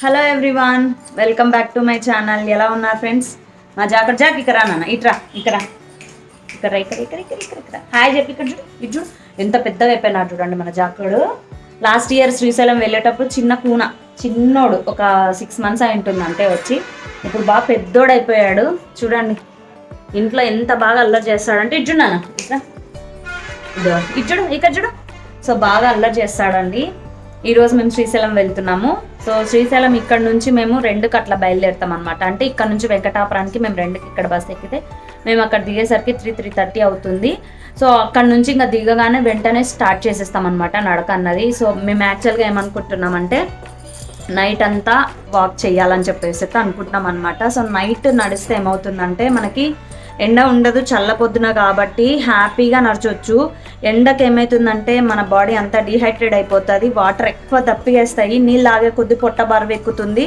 Hello everyone welcome back to my channel ఎలా ఉన్నారు friends మా జాకర్ జాక్ ఇక్కడ నాన్న. ఇట్రా ఇక్కడ ఇక్కడ ఇక్కడ ఇక్కడ ఇక్కడ ఇక్కడ ఇక్కడ. హాయ్ చెప్పి ఇక్కడ చూడు ఇది చూడు. ఎంత పెద్దగా అయిపోయినాడు చూడండి మన జాకడు లాస్ట్ ఇయర్ శ్రీశైలం వెళ్ళేటప్పుడు చిన్న కూన చిన్నోడు ఒక సిక్స్ మంత్స్ అయి ఉంటుంది అంటే వచ్చి. ఇప్పుడు బాగా పెద్దోడు అయిపోయాడు. చూడండి ఇంట్లో ఎంత బాగా అల్లరి చేస్తాడంటే ఇటు చూడు నాన్న ఇట్లా ఇదో ఇటు చూడు ఇక్కడ చూడు. సో బాగా అల్లరి చేస్తాడండి. ఈరోజు మేము శ్రీశైలం వెళ్తున్నాము. సో శ్రీశైలం ఇక్కడ నుంచి మేము రెండుకి అట్లా బయలుదేరుతాం అనమాట అంటే ఇక్కడ నుంచి వెంకటాపురానికి మేము రెండుకి ఇక్కడ బస్ ఎక్కితే మేము అక్కడ దిగేసరికి త్రీ త్రీ థర్టీ అవుతుంది. సో అక్కడ నుంచి ఇంకా దిగగానే వెంటనే స్టార్ట్ చేసేస్తాం అనమాట నడక అన్నది. సో మేము యాక్చువల్గా ఏమనుకుంటున్నామంటే నైట్ అంతా వాక్ చేయాలని చెప్పేసి అయితే అనుకుంటున్నాం అనమాట సో నైట్ నడిస్తే ఏమవుతుందంటే మనకి ఎండ ఉండదు చల్ల పొద్దున కాబట్టి హ్యాపీగా నడచొచ్చు. ఎండకి ఏమవుతుందంటే మన బాడీ అంతా డిహైడ్రేట్ అయిపోతుంది వాటర్ ఎక్కువ తప్పిగేస్తాయి నీళ్ళు ఆగే కొద్ది పొట్ట బరువు ఎక్కుతుంది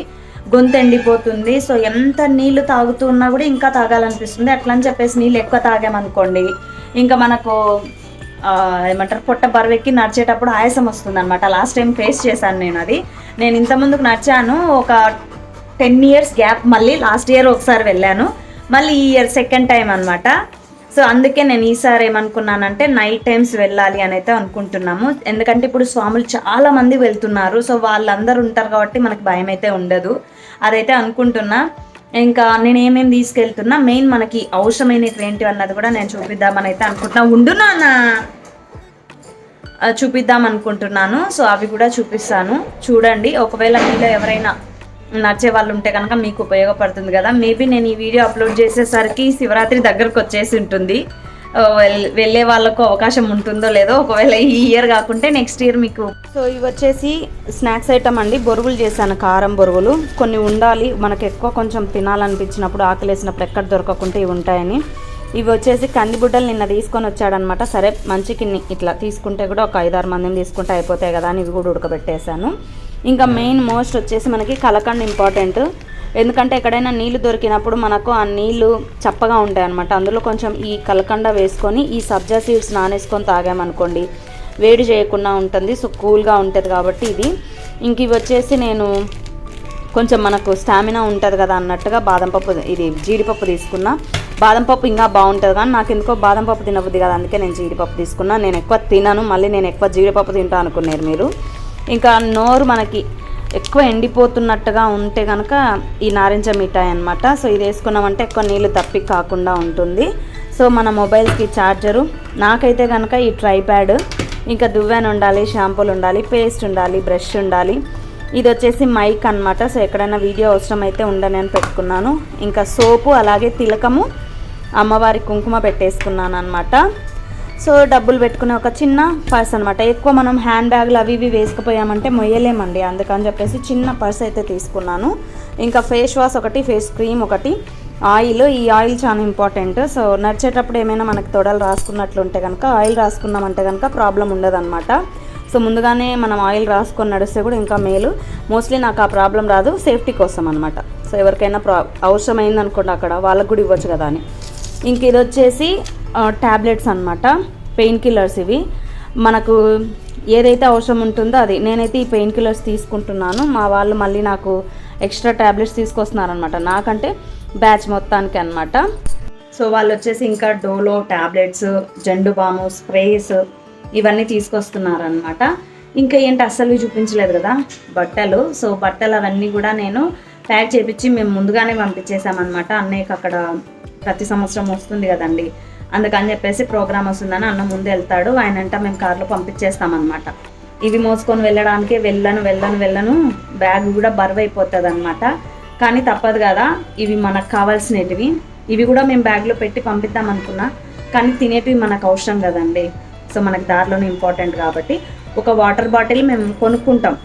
గొంతు ఎండిపోతుంది. సో ఎంత నీళ్ళు తాగుతున్నా కూడా ఇంకా తాగాలనిపిస్తుంది. అట్లా అని చెప్పేసి నీళ్ళు ఎక్కువ తాగామనుకోండి ఇంకా మనకు ఏమంటారు పొట్ట బరువెక్కి నడిచేటప్పుడు ఆయాసం వస్తుంది అనమాట లాస్ట్ టైం ఫేస్ చేశాను నేను అది. నేను ఇంత ముందుకు నడిచాను ఒక టెన్ ఇయర్స్ గ్యాప్ మళ్ళీ లాస్ట్ ఇయర్ ఒకసారి వెళ్ళాను. మళ్ళీ ఈ ఇయర్ సెకండ్ టైం అనమాట సో అందుకే నేను ఈసారి ఏమనుకున్నానంటే నైట్ టైమ్స్ వెళ్ళాలి అని అయితే అనుకుంటున్నాము. ఎందుకంటే ఇప్పుడు స్వాములు చాలా మంది వెళ్తున్నారు. సో వాళ్ళందరూ ఉంటారు కాబట్టి మనకు భయం అయితే ఉండదు. అదైతే అనుకుంటున్నా. ఇంకా నేను ఏమేమి తీసుకెళ్తున్నా మెయిన్ మనకి అవసరమైనవి ఏంటి అన్నది కూడా నేను చూపిద్దామని అయితే అనుకుంటున్నా. ఉండున్నానా చూపిద్దాం అనుకుంటున్నాను సో అవి కూడా చూపిస్తాను. చూడండి ఒకవేళ మీలో ఎవరైనా నచ్చే వాళ్ళు ఉంటే కనుక మీకు ఉపయోగపడుతుంది కదా. మేబీ నేను ఈ వీడియో అప్లోడ్ చేసేసరికి శివరాత్రి దగ్గరకు వచ్చేసి ఉంటుంది. వెల్- వెళ్ళే వాళ్ళకు అవకాశం ఉంటుందో లేదో ఒకవేళ ఈ ఇయర్ కాకుంటే నెక్స్ట్ ఇయర్ మీకు సో ఇవి వచ్చేసి స్నాక్స్ ఐటమ్ అండి. బొరుగులు చేశాను కారం బొరుగులు. కొన్ని ఉండాలి మనకు ఎక్కువ కొంచెం తినాలనిపించినప్పుడు ఆకలేసినప్పుడు ఎక్కడ దొరకకుంటే ఇవి ఉంటాయని. ఇవి వచ్చేసి కందిబుడ్డలు నిన్న తీసుకొని వచ్చాడనమాట సరే మంచి కిన్ని ఇట్లా తీసుకుంటే కూడా ఒక ఐదారు మందిని తీసుకుంటే అయిపోతాయి కదా అని ఇవి కూడా ఉడకబెట్టేశాను. ఇంకా మెయిన్ మోస్ట్ వచ్చేసి మనకి కలకండ ఇంపార్టెంట్ ఎందుకంటే ఎక్కడైనా నీళ్ళు దొరికినప్పుడు మనకు ఆ నీళ్ళు చప్పగా ఉంటాయి అనమాట అందులో కొంచెం ఈ కలకండ వేసుకొని ఈ సబ్జా సీడ్స్ నానేసుకొని తాగామనుకోండి వేడి చేయకుండా ఉంటుంది. సో కూల్గా ఉంటుంది కాబట్టి ఇది. ఇంక ఇవి వచ్చేసి నేను కొంచెం మనకు స్టామినా ఉంటుంది కదా అన్నట్టుగా బాదం పప్పు ఇది జీడిపప్పు తీసుకున్నా. బాదం పప్పు ఇంకా బాగుంటుంది కానీ నాకు ఎందుకో బాదం పప్పు తినబుద్ది కదా. అందుకే నేను జీడిపప్పు తీసుకున్నా. నేను ఎక్కువ తినను. మళ్ళీ నేను ఎక్కువ జీడిపప్పు తింటా అనుకున్నారు మీరు. ఇంకా నోరు మనకి ఎక్కువ ఎండిపోతున్నట్టుగా ఉంటే కనుక ఈ నారింజ మిఠాయి అనమాట సో ఇది వేసుకున్నామంటే ఎక్కువ నీళ్ళు తప్పి కాకుండా ఉంటుంది. సో మన మొబైల్కి ఛార్జరు నాకైతే కనుక ఈ ట్రైప్యాడ్ ఇంకా దువ్వెన ఉండాలి షాంపూలు ఉండాలి పేస్ట్ ఉండాలి బ్రష్ ఉండాలి. ఇది వచ్చేసి మైక్ అన్నమాట. సో ఎక్కడైనా వీడియో అవసరమైతే ఉండనని పెట్టుకున్నాను. ఇంకా సోపు అలాగే తిలకము అమ్మవారి కుంకుమ పెట్టేసుకున్నాను అనమాట సో డబ్బులు పెట్టుకునే ఒక చిన్న పర్స్ అనమాట ఎక్కువ మనం హ్యాండ్ బ్యాగ్లు అవి ఇవి వేసుకుపోయామంటే మొయ్యలేమండి. అందుకని చెప్పేసి చిన్న పర్స్ అయితే తీసుకున్నాను. ఇంకా ఫేస్ వాష్ ఒకటి ఫేస్ క్రీమ్ ఒకటి. ఆయిల్ ఈ ఆయిల్ చాలా ఇంపార్టెంట్. సో నడిచేటప్పుడు ఏమైనా మనకి తొడలు రాసుకున్నట్లు ఉంటే కనుక ఆయిల్ రాసుకున్నామంటే కనుక ప్రాబ్లం ఉండదన్నమాట. సో ముందుగానే మనం ఆయిల్ రాసుకొని నడిస్తే కూడా ఇంకా మేలు. మోస్ట్లీ నాకు ఆ ప్రాబ్లం రాదు సేఫ్టీ కోసం అనమాట సో ఎవరికైనా ప్రా అవసరమైంది అనుకోండి అక్కడ వాళ్ళకు కూడా ఇవ్వచ్చు కదా అని. ఇంక ఇది వచ్చేసి ట్యాబ్లెట్స్ అనమాట పెయిన్ కిల్లర్స్ ఇవి. మనకు ఏదైతే అవసరం ఉంటుందో అది. నేనైతే ఈ పెయిన్ కిల్లర్స్ తీసుకుంటున్నాను. మా వాళ్ళు మళ్ళీ నాకు ఎక్స్ట్రా ట్యాబ్లెట్స్ తీసుకొస్తున్నారనమాట నాకంటే బ్యాచ్ మొత్తానికి అనమాట సో వాళ్ళు వచ్చేసి ఇంకా Dolo tablets Zandu balm sprays ఇవన్నీ తీసుకొస్తున్నారనమాట ఇంకా ఏంటి అస్సలు చూపించలేదు కదా? బట్టలు. సో బట్టలు అవన్నీ కూడా నేను ప్యాక్ చేపించి మేము ముందుగానే పంపించేసామన్నమాట అన్నయ్యకి అక్కడ ప్రతి సంవత్సరం వస్తుంది కదండి. అందుకని చెప్పేసి ప్రోగ్రామ్ వస్తుందని అన్న ముందు వెళ్తాడు. ఆయన అంట మేము కార్లో పంపించేస్తామన్నమాట. ఇవి మోసుకొని వెళ్ళడానికి వెళ్ళను వెళ్ళను వెళ్ళను. బ్యాగ్ కూడా బరువు అయిపోతుంది అనమాట కానీ తప్పదు కదా ఇవి మనకు కావాల్సినవి ఇవి కూడా మేము బ్యాగ్లో పెట్టి పంపిద్దాం అనుకున్నా కానీ తినేటివి మనకు అవసరం కదండి. సో మనకి దారిలోనే ఇంపార్టెంట్ కాబట్టి. ఒక వాటర్ బాటిల్ మేము కొనుక్కుంటాం.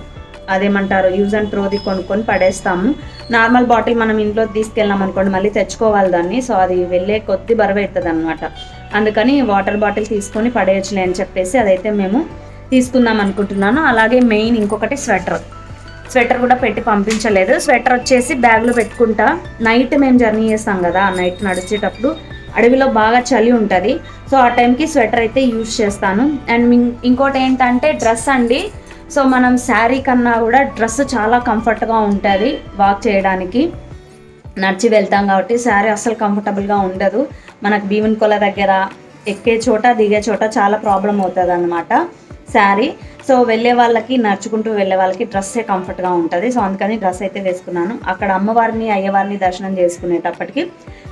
అదేమంటారు యూజ్ అండ్ త్రోది కొనుక్కొని పడేస్తాము. నార్మల్ బాటిల్ మనం ఇంట్లో తీసుకెళ్ళాం అనుకోండి మళ్ళీ తెచ్చుకోవాలి దాన్ని. సో అది వెళ్ళే కొద్ది బరువు అవుతుంది అనమాట అందుకని వాటర్ బాటిల్ తీసుకొని పడేయచ్చులే అని చెప్పేసి అదైతే మేము తీసుకుందాం అనుకుంటున్నాను. అలాగే మెయిన్ ఇంకొకటి స్వెటర్ స్వెటర్ కూడా పెట్టి పంపించలేదు. స్వెటర్ వచ్చేసి బ్యాగ్లో పెట్టుకుంటా. నైట్ మేము జర్నీ చేస్తాం కదా నైట్ నడిచేటప్పుడు అడవిలో బాగా చలి ఉంటుంది. సో ఆ టైంకి స్వెటర్ అయితే యూజ్ చేస్తాను. అండ్ ఇంకోటి ఏంటంటే డ్రెస్ అండి. సో మనం శారీ కన్నా కూడా డ్రెస్ చాలా కంఫర్ట్గా ఉంటుంది వాక్ చేయడానికి. నడిచి వెళ్తాం కాబట్టి శారీ అస్సలు కంఫర్టబుల్గా ఉండదు. మనకు భీమన్ కొల దగ్గర ఎక్కే చోట దిగే చోట చాలా ప్రాబ్లం అవుతుంది అనమాట శారీ. సో వెళ్ళే వాళ్ళకి నడుచుకుంటూ వెళ్ళే వాళ్ళకి డ్రెస్సే కంఫర్ట్గా ఉంటుంది. సో అందుకని డ్రెస్ అయితే వేసుకున్నాను. అక్కడ అమ్మవారిని అయ్యవారిని దర్శనం చేసుకునేటప్పటికి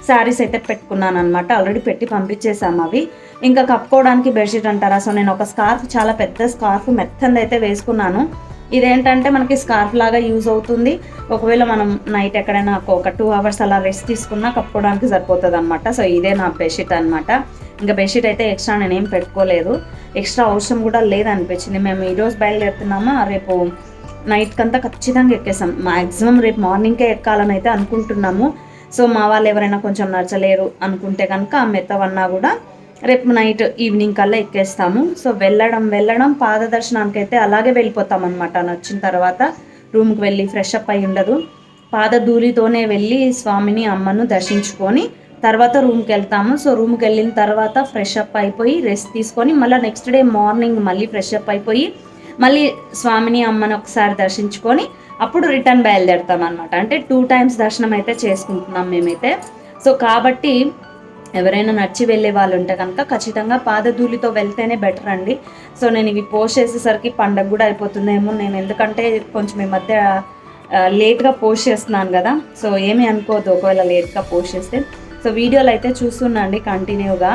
శారీస్ అయితే పెట్టుకున్నాను అనమాట ఆల్రెడీ పెట్టి పంపించేసాము అవి. ఇంకా కప్పుకోవడానికి బెడ్షీట్ అంటారా? సో నేను ఒక స్కార్ఫ్ చాలా పెద్ద స్కార్ఫ్ మెత్తంది అయితే వేసుకున్నాను. ఇదేంటంటే మనకి స్కార్ఫ్ లాగా యూజ్ అవుతుంది. ఒకవేళ మనం నైట్ ఎక్కడైనా ఒక టూ అవర్స్ అలా రెస్ట్ తీసుకున్నా కప్పుకోవడానికి సరిపోతుంది అనమాట సో ఇదే నా బెడ్షీట్ అనమాట ఇంకా బెడ్షీట్ అయితే ఎక్స్ట్రా నేనేం పెట్టుకోలేదు. ఎక్స్ట్రా అవసరం కూడా లేదనిపించింది. మేము ఈరోజు బయలుదేరుతున్నామా? రేపు నైట్ కంతా ఖచ్చితంగా ఎక్కేసాం మ్యాక్సిమం రేపు మార్నింగ్కే ఎక్కాలని అయితే అనుకుంటున్నాము. సో మా వాళ్ళు ఎవరైనా కొంచెం నచ్చలేరు అనుకుంటే కనుక ఆ మెత్తవన్నా కూడా రేపు నైట్ ఈవినింగ్ కల్లా ఎక్కేస్తాము. సో వెళ్ళడం వెళ్ళడం పాదదర్శనానికి అయితే అలాగే వెళ్ళిపోతాం అనమాట నచ్చిన తర్వాత రూమ్కి వెళ్ళి ఫ్రెష్ అప్ అయి ఉండదు. పాదధూళితోనే వెళ్ళి స్వామిని అమ్మను దర్శించుకొని తర్వాత రూమ్కి వెళ్తాము. సో రూమ్కి వెళ్ళిన తర్వాత ఫ్రెష్ అప్ అయిపోయి రెస్ట్ తీసుకొని మళ్ళీ నెక్స్ట్ డే మార్నింగ్ మళ్ళీ ఫ్రెష్ అప్ అయిపోయి మళ్ళీ స్వామిని అమ్మని ఒకసారి దర్శించుకొని అప్పుడు రిటర్న్ బయలుదేరుతాం అనమాట అంటే టూ టైమ్స్ దర్శనం అయితే చేసుకుంటున్నాం మేమైతే. సో కాబట్టి ఎవరైనా నడిచి వెళ్ళే వాళ్ళు ఉంటే కనుక ఖచ్చితంగా పాదధూళితో వెళ్తేనే బెటర్ అండి. సో నేను ఇవి పోస్ట్ చేసేసరికి పండగ కూడా అయిపోతుందేమో నేను ఎందుకంటే కొంచెం ఈ మధ్య లేట్గా పోస్ట్ చేస్తున్నాను కదా. సో ఏమీ అనుకోవద్దు ఒకవేళ లేట్గా పోస్ట్ చేస్తే. సో వీడియోలు అయితే చూస్తున్నాండి కంటిన్యూగా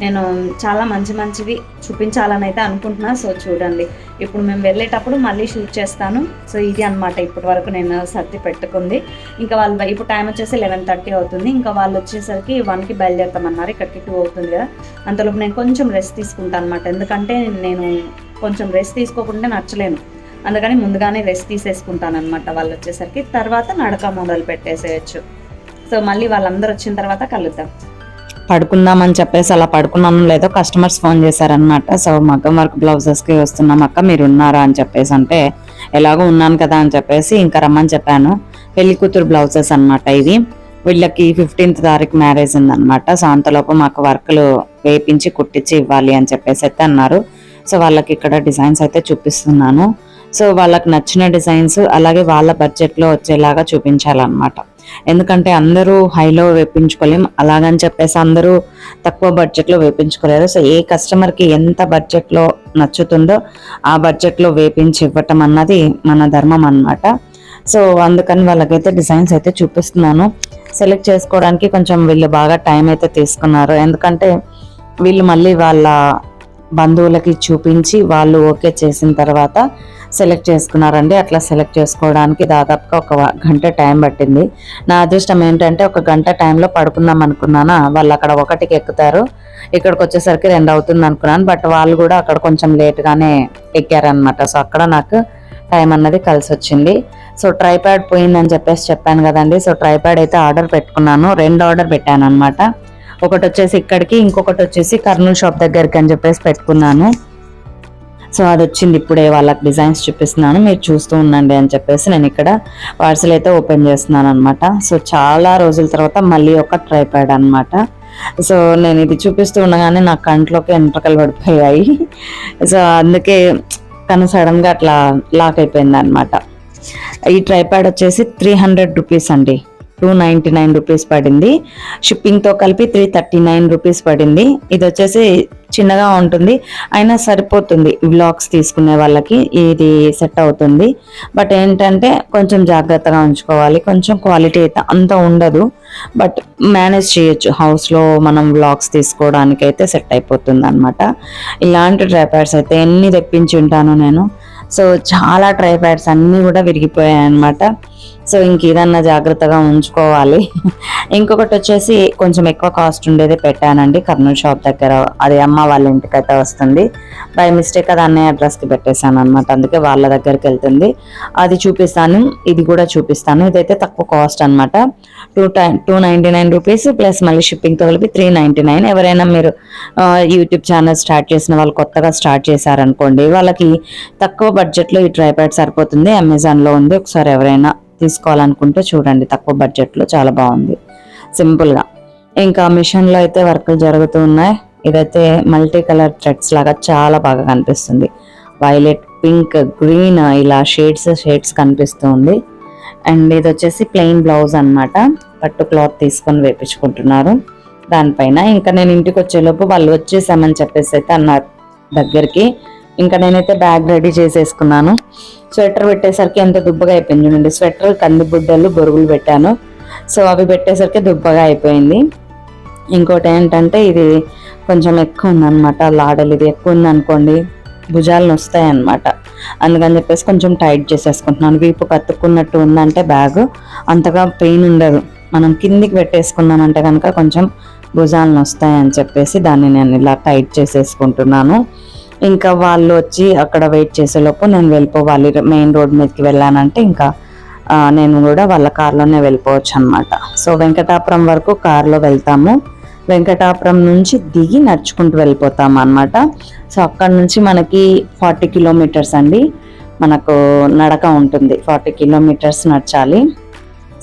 నేను చాలా మంచి మంచివి చూపించాలని అయితే అనుకుంటున్నా. సో చూడండి. ఇప్పుడు మేము వెళ్ళేటప్పుడు మళ్ళీ షూట్ చేస్తాను. సో ఇది అనమాట ఇప్పటి వరకు నేను సర్ది పెట్టుకుంది. ఇంకా వాళ్ళు ఇప్పుడు టైం వచ్చేసి లెవెన్ థర్టీ అవుతుంది. ఇంకా వాళ్ళు వచ్చేసరికి వన్కి బయలుదేరుతామన్నారు. ఇక్కడికి టూ అవుతుంది కదా. అంతలోపు నేను కొంచెం రెస్ట్ తీసుకుంటాను అనమాట ఎందుకంటే నేను కొంచెం రెస్ట్ తీసుకోకుండా నచ్చలేను. అందుకని ముందుగానే రెస్ట్ తీసేసుకుంటాను అనమాట వాళ్ళు వచ్చేసరికి. తర్వాత నడక మొదలు పెట్టేసేయచ్చు. సో మళ్ళీ వాళ్ళందరూ వచ్చిన తర్వాత కలుద్దాం. పడుకుందామని చెప్పేసి అలా పడుకున్నాను లేదో కస్టమర్స్ ఫోన్ చేశారనమాట సో మగ్గం వర్క్ బ్లౌజెస్కి వస్తున్నాం అక్క మీరు ఉన్నారా? అని చెప్పేసి అంటే ఎలాగో ఉన్నాను కదా అని చెప్పేసి ఇంకా రమ్మని చెప్పాను. పెళ్ళి కూతురు బ్లౌజెస్ అన్నమాట ఇవి. వీళ్ళకి ఫిఫ్టీన్త్ తారీఖు మ్యారేజ్ ఉందన్నమాట. సో అంతలోపు మాకు వర్క్లు వేపించి కుట్టించి ఇవ్వాలి అని చెప్పేసి అయితే అన్నారు. సో వాళ్ళకి ఇక్కడ డిజైన్స్ అయితే చూపిస్తున్నాను. సో వాళ్ళకి నచ్చిన డిజైన్స్ అలాగే వాళ్ళ బడ్జెట్లో వచ్చేలాగా చూపించాలన్నమాట. ఎందుకంటే అందరూ హైలో వేపించుకోలేం. అలాగని చెప్పేసి అందరూ తక్కువ బడ్జెట్లో వేపించుకోలేరు. సో ఏ కస్టమర్కి ఎంత బడ్జెట్లో నచ్చుతుందో ఆ బడ్జెట్లో వేపించి ఇవ్వటం అన్నది మన ధర్మం అన్నమాట. సో అందుకని వాళ్ళకైతే డిజైన్స్ అయితే చూపిస్తున్నాను. సెలెక్ట్ చేసుకోవడానికి కొంచెం వీళ్ళు బాగా టైం అయితే తీసుకున్నారు. ఎందుకంటే వీళ్ళు మళ్ళీ వాళ్ళ బంధువులకి చూపించి వాళ్ళు ఓకే చేసిన తర్వాత సెలెక్ట్ చేసుకున్నారండి. అట్లా సెలెక్ట్ చేసుకోవడానికి దాదాపుగా ఒక గంట టైం పట్టింది. నా అదృష్టం ఏంటంటే ఒక గంట టైంలో పడుకుందాం అనుకున్నానా? వాళ్ళు అక్కడ ఒకటికి ఎక్కుతారు. ఇక్కడికి వచ్చేసరికి రెండు అవుతుంది అనుకున్నాను. బట్ వాళ్ళు కూడా అక్కడ కొంచెం లేట్గానే ఎక్కారనమాట సో అక్కడ నాకు టైం అన్నది కలిసి వచ్చింది సో ట్రైప్యాడ్ పోయిందని చెప్పేసి చెప్పాను కదండి. సో ట్రైప్యాడ్ అయితే ఆర్డర్ పెట్టుకున్నాను. రెండు ఆర్డర్ పెట్టాను అనమాట ఒకటి వచ్చేసి ఇక్కడికి ఇంకొకటి వచ్చేసి కర్నూలు షాప్ దగ్గరికి అని చెప్పేసి పెట్టుకున్నాను. సో అది వచ్చింది ఇప్పుడే వాళ్ళకి డిజైన్స్ చూపిస్తున్నాను మీరు చూస్తూ ఉండండి అని చెప్పేసి నేను ఇక్కడ పార్సల్ అయితే ఓపెన్ చేస్తున్నాను అనమాట సో చాలా రోజుల తర్వాత మళ్ళీ ఒక ట్రై ప్యాడ్ అనమాట సో నేను ఇది చూపిస్తూ ఉండగానే నా కంట్లోకి ఎంట్రకలు పడిపోయాయి. సో అందుకే కానీ సడన్గా అట్లా లాక్ అయిపోయింది అనమాట ఈ ట్రైప్యాడ్ వచ్చేసి త్రీ హండ్రెడ్ రూపీస్ అండి. టూ నైంటీ నైన్ రూపీస్ పడింది. షిప్పింగ్తో కలిపి త్రీ థర్టీ నైన్ రూపీస్ పడింది. ఇది వచ్చేసి చిన్నగా ఉంటుంది. అయినా సరిపోతుంది వ్లాగ్స్ తీసుకునే వాళ్ళకి ఇది సెట్ అవుతుంది. బట్ ఏంటంటే కొంచెం జాగ్రత్తగా ఉంచుకోవాలి. కొంచెం క్వాలిటీ అయితే అంత ఉండదు. బట్ మేనేజ్ చేయొచ్చు. హౌస్లో మనం వ్లాగ్స్ తీసుకోవడానికి అయితే సెట్ అయిపోతుంది అనమాట ఇలాంటి ట్రైప్యాడ్స్ అయితే ఎన్ని తెప్పించి ఉంటాను నేను. సో చాలా ట్రైప్యాడ్స్ అన్నీ కూడా విరిగిపోయాయి అనమాట సో ఇంక ఏదన్నా జాగ్రత్తగా ఉంచుకోవాలి. ఇంకొకటి వచ్చేసి కొంచెం ఎక్కువ కాస్ట్ ఉండేది పెట్టానండి. కర్నూలు షాప్ దగ్గర అది అమ్మ వాళ్ళ ఇంటికైతే వస్తుంది. బై మిస్టేక్ అది అన్నయ్య అడ్రస్కి పెట్టేశాను అనమాట అందుకే వాళ్ళ దగ్గరికి వెళ్తుంది. అది చూపిస్తాను. ఇది కూడా చూపిస్తాను. ఇదైతే తక్కువ కాస్ట్ అనమాట two tie two ninety nine rupees plus మళ్ళీ షిప్పింగ్తో కలిపి త్రీ నైంటీ నైన్. ఎవరైనా మీరు యూట్యూబ్ ఛానల్ స్టార్ట్ చేసిన వాళ్ళు కొత్తగా స్టార్ట్ చేశారనుకోండి వాళ్ళకి తక్కువ బడ్జెట్లో ఈ ట్రైప్యాడ్ సరిపోతుంది. అమెజాన్లో ఉంది. ఒకసారి ఎవరైనా తీసుకోవాలనుకుంటే చూడండి తక్కువ బడ్జెట్లో చాలా బాగుంది. సింపుల్గా ఇంకా మిషన్లో అయితే వర్కులు జరుగుతూ ఉన్నాయి. ఇదైతే మల్టీ కలర్ థ్రెడ్స్ లాగా చాలా బాగా కనిపిస్తుంది. వైలెట్ పింక్ గ్రీన్ ఇలా షేడ్స్ షేడ్స్ కనిపిస్తుంది అండ్ ఇది వచ్చేసి ప్లెయిన్ బ్లౌజ్ అన్నమాట. పట్టు క్లాత్ తీసుకొని వేపించుకుంటున్నారు. దానిపైన ఇంకా నేను ఇంటికి వచ్చేలోపు వాళ్ళు వచ్చేసామని చెప్పేసి అయితే అన్నారు దగ్గరికి. ఇంకా నేనైతే బ్యాగ్ రెడీ చేసేసుకున్నాను. స్వెటర్ పెట్టేసరికి ఎంత దుబ్బగా అయిపోయింది చూడండి. స్వెటర్ కందిబుడ్డలు బొరుగులు పెట్టాను. సో అవి పెట్టేసరికి దుబ్బగా అయిపోయింది. ఇంకోటి ఏంటంటే ఇది కొంచెం ఎక్కువ ఉందన్నమాట లాడలు. ఇది ఎక్కువ ఉందనుకోండి భుజాలు నొస్తాయి అన్నమాట అందుకని చెప్పేసి కొంచెం టైట్ చేసేసుకుంటున్నాను. వీపు కత్తుకున్నట్టు ఉందంటే బ్యాగ్. అంతగా పెయిన్ ఉండదు. మనం కిందికి పెట్టేసుకున్నామంటే కనుక కొంచెం భుజాలను వస్తాయని చెప్పేసి దాన్ని నేను ఇలా టైట్ చేసేసుకుంటున్నాను. ఇంకా వాళ్ళు వచ్చి అక్కడ వెయిట్ చేసేలోపు నేను వెళ్ళిపోవాలి. మెయిన్ రోడ్ మీదకి వెళ్ళానంటే ఇంకా నేను కూడా వాళ్ళ కార్లోనే వెళ్ళిపోవచ్చు అనమాట సో వెంకటాపురం వరకు కార్లో వెళ్తాము. వెంకటాపురం నుంచి దిగి నడుచుకుంటూ వెళ్ళిపోతాం అనమాట సో అక్కడ నుంచి మనకి ఫార్టీ కిలోమీటర్స్ అండి. మనకు నడక ఉంటుంది. Forty kilometres నడచాలి.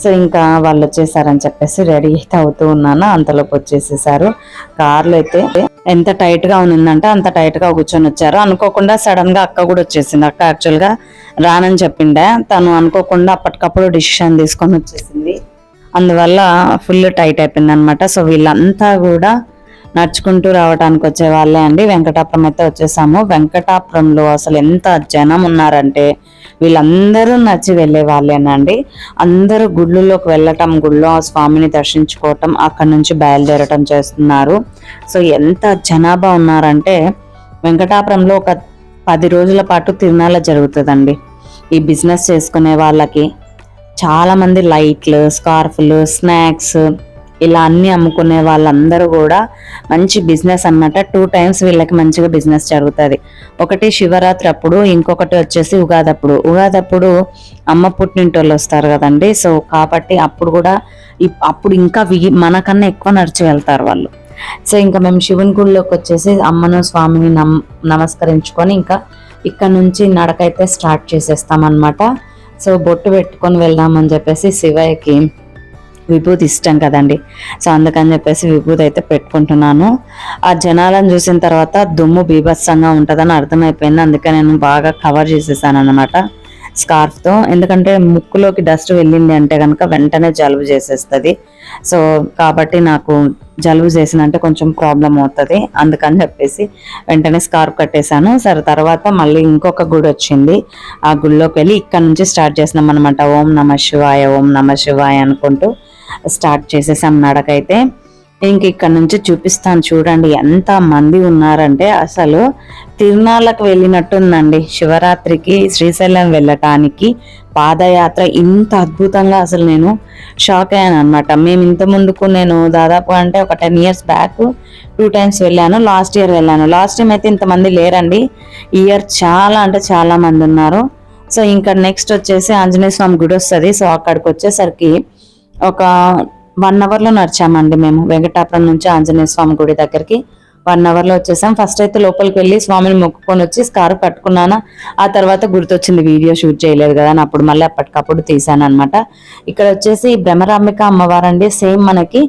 సో ఇంకా వాళ్ళు వచ్చేసారని చెప్పేసి రెడీ అయితే అవుతూ ఉన్నాను. అంతలోపు వచ్చేసేసారు. కార్లో అయితే ఎంత టైట్గా ఉన్నిందంటే అంత టైట్గా కూర్చొని వచ్చారు. అనుకోకుండా సడన్గా అక్క కూడా వచ్చేసింది. అక్క యాక్చువల్గా రానని చెప్పిండే. తను అనుకోకుండా అప్పటికప్పుడు డిసిషన్ తీసుకొని వచ్చేసింది. అందువల్ల ఫుల్ టైట్ అయిపోయింది అనమాట సో వీళ్ళంతా కూడా నడుచుకుంటూ రావడానికి వచ్చే వాళ్ళే అండి. వెంకటాపురం అయితే వచ్చేసాము. వెంకటాపురంలో అసలు ఎంత జనం ఉన్నారంటే వీళ్ళందరూ నచ్చి వెళ్ళే వాళ్ళేనండి అందరూ గుళ్ళలోకి వెళ్ళటం గుళ్ళో ఆ స్వామిని దర్శించుకోవటం అక్కడ నుంచి బయలుదేరటం చేస్తున్నారు. సో ఎంత జనాభా ఉన్నారంటే వెంకటాపురంలో ఒక పది రోజుల పాటు తిరునాళ్ళ జరుగుతుందండి. ఈ బిజినెస్ చేసుకునే వాళ్ళకి చాలామంది లైట్లు స్కార్ఫ్లు స్నాక్స్ ఇలా అన్ని అమ్ముకునే వాళ్ళందరూ కూడా మంచి బిజినెస్ అన్నమాట. టూ టైమ్స్ వీళ్ళకి మంచిగా బిజినెస్ జరుగుతుంది. ఒకటి శివరాత్రి అప్పుడు ఇంకొకటి వచ్చేసి ఉగాది అప్పుడు ఉగాది అప్పుడు అమ్మ పుట్టింటోళ్ళు వస్తారు కదండి. సో కాబట్టి అప్పుడు కూడా ఇప్- అప్పుడు ఇంకా మనకన్నా ఎక్కువ నడిచి వెళ్తారు వాళ్ళు. సో ఇంకా మేము శివుని గుడిలోకి వచ్చేసి అమ్మను స్వామిని నమ్ నమస్కరించుకొని ఇంకా ఇక్కడ నుంచి నడకైతే స్టార్ట్ చేసేస్తామన్నమాట. సో బొట్టు పెట్టుకొని వెళ్దామని చెప్పేసి శివయ్యకి విభూతి ఇష్టం కదండి. సో అందుకని చెప్పేసి విభూతి అయితే పెట్టుకుంటున్నాను. ఆ జనాలను చూసిన తర్వాత దుమ్ము బీభత్సంగా ఉంటుందని అర్థమైపోయింది. అందుకే నేను బాగా కవర్ చేసేసాను అనమాట స్కార్ఫ్తో. ఎందుకంటే ముక్కులోకి డస్ట్ వెళ్ళింది అంటే కనుక వెంటనే జలుబు చేసేస్తుంది. సో కాబట్టి నాకు జలుబు చేసినంటే కొంచెం ప్రాబ్లం అవుతుంది. అందుకని చెప్పేసి వెంటనే స్కార్ఫ్ కట్టేశాను. సరే తర్వాత మళ్ళీ ఇంకొక గుడి వచ్చింది. ఆ గుడిలోకి వెళ్ళి ఇక్కడ నుంచి స్టార్ట్ చేసినాం అనమాట ఓం నమ శివాయ ఓం నమ శివాయ అనుకుంటూ స్టార్ట్ చేసేసాం నడకైతే. ఇంక ఇక్కడ నుంచి చూపిస్తాను చూడండి ఎంత మంది ఉన్నారంటే అసలు తిరునాళ్ళకు వెళ్ళినట్టుందండి. శివరాత్రికి శ్రీశైలం వెళ్ళటానికి పాదయాత్ర ఇంత అద్భుతంగా అసలు నేను షాక్ అయ్యాను అనమాట మేము ఇంత ముందుకు నేను దాదాపు అంటే ఒక ten years back two times వెళ్ళాను లాస్ట్ ఇయర్ వెళ్ళాను. లాస్ట్ టైం అయితే ఇంతమంది లేరండి. ఇయర్ చాలా అంటే చాలా మంది ఉన్నారు. సో ఇంకా నెక్స్ట్ వచ్చేసి ఆంజనేయ స్వామి గుడి వస్తుంది. సో అక్కడికి వచ్చేసరికి ఒక వన్ అవర్లో నడిచామండి మేము. వెంకటాపురం నుంచి ఆంజనేయ స్వామి గుడి దగ్గరికి. వన్ అవర్లో వచ్చేసాం. ఫస్ట్ అయితే లోపలికి వెళ్ళి స్వామిని మొక్కుకొని వచ్చి స్కార్ఫ్ కట్టుకున్నాను ఆ తర్వాత గుర్తొచ్చింది వీడియో షూట్ చేయలేదు కదా అని అప్పుడు మళ్ళీ అప్పటికప్పుడు తీసాను అనమాట ఇక్కడ వచ్చేసి భ్రమరాంబిక అమ్మవారు అండి సేమ్ మనకి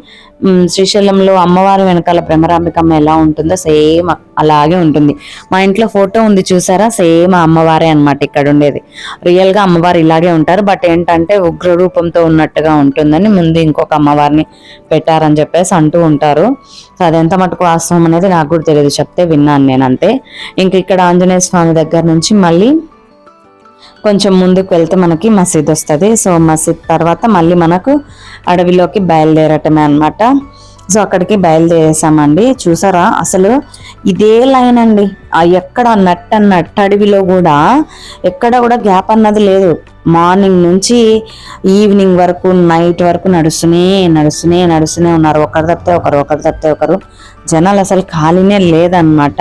శ్రీశైలంలో అమ్మవారి వెనకాల భ్రమరాంబికమ్మ ఎలా ఉంటుందో సేమ్ అలాగే ఉంటుంది. మా ఇంట్లో ఫోటో ఉంది చూసారా? సేమ్ అమ్మవారే అనమాట ఇక్కడ ఉండేది. రియల్గా అమ్మవారు ఇలాగే ఉంటారు. బట్ ఏంటంటే ఉగ్ర రూపంతో ఉన్నట్టుగా ఉంటుందని ముందు ఇంకొక అమ్మవారిని పెట్టారని చెప్పేసి అంటూ ఉంటారు. సో అదెంత మటుకు వాస్తవం అనేది నాకు కూడా తెలియదు. చెప్తే విన్నాను నేను అంతే ఇంక ఇక్కడ ఆంజనేయ స్వామి దగ్గర నుంచి మళ్ళీ కొంచెం ముందుకు వెళ్తే మనకి మసీద్ వస్తుంది సో మసీద్ తర్వాత మళ్ళీ మనకు అడవిలోకి బయలుదేరటమే అనమాట సో అక్కడికి బయలుదేరేసామండి. చూసారా? అసలు ఇదే లైన్ అండి. ఆ ఎక్కడ నట్ట నట్ట అడవిలో కూడా ఎక్కడ కూడా గ్యాప్ అన్నది లేదు. మార్నింగ్ నుంచి ఈవినింగ్ వరకు నైట్ వరకు నడుస్తూనే నడుస్తూనే నడుస్తూనే ఉన్నారు. ఒకరు తప్పితే ఒకరు ఒకరు తప్పితే ఒకరు. జనాలు అసలు ఖాళీనే లేదనమాట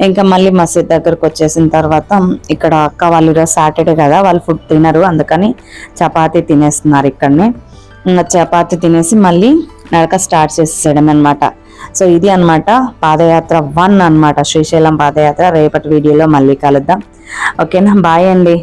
ఇంకా మళ్ళీ మసీద్ దగ్గరకు వచ్చేసిన తర్వాత ఇక్కడ అక్క వాళ్ళు ఈరోజు సాటర్డే కదా వాళ్ళు ఫుడ్ తినరు. అందుకని చపాతీ తినేస్తున్నారు ఇక్కడనే. ఇంకా చపాతీ తినేసి మళ్ళీ నడక స్టార్ట్ చేసేయడం అనమాట సో ఇది అన్నమాట పాదయాత్ర వన్ అన్నమాట. శ్రీశైలం పాదయాత్ర. రేపటి వీడియోలో మళ్ళీ కలుద్దాం. ఓకేనా బాయ్ అండి.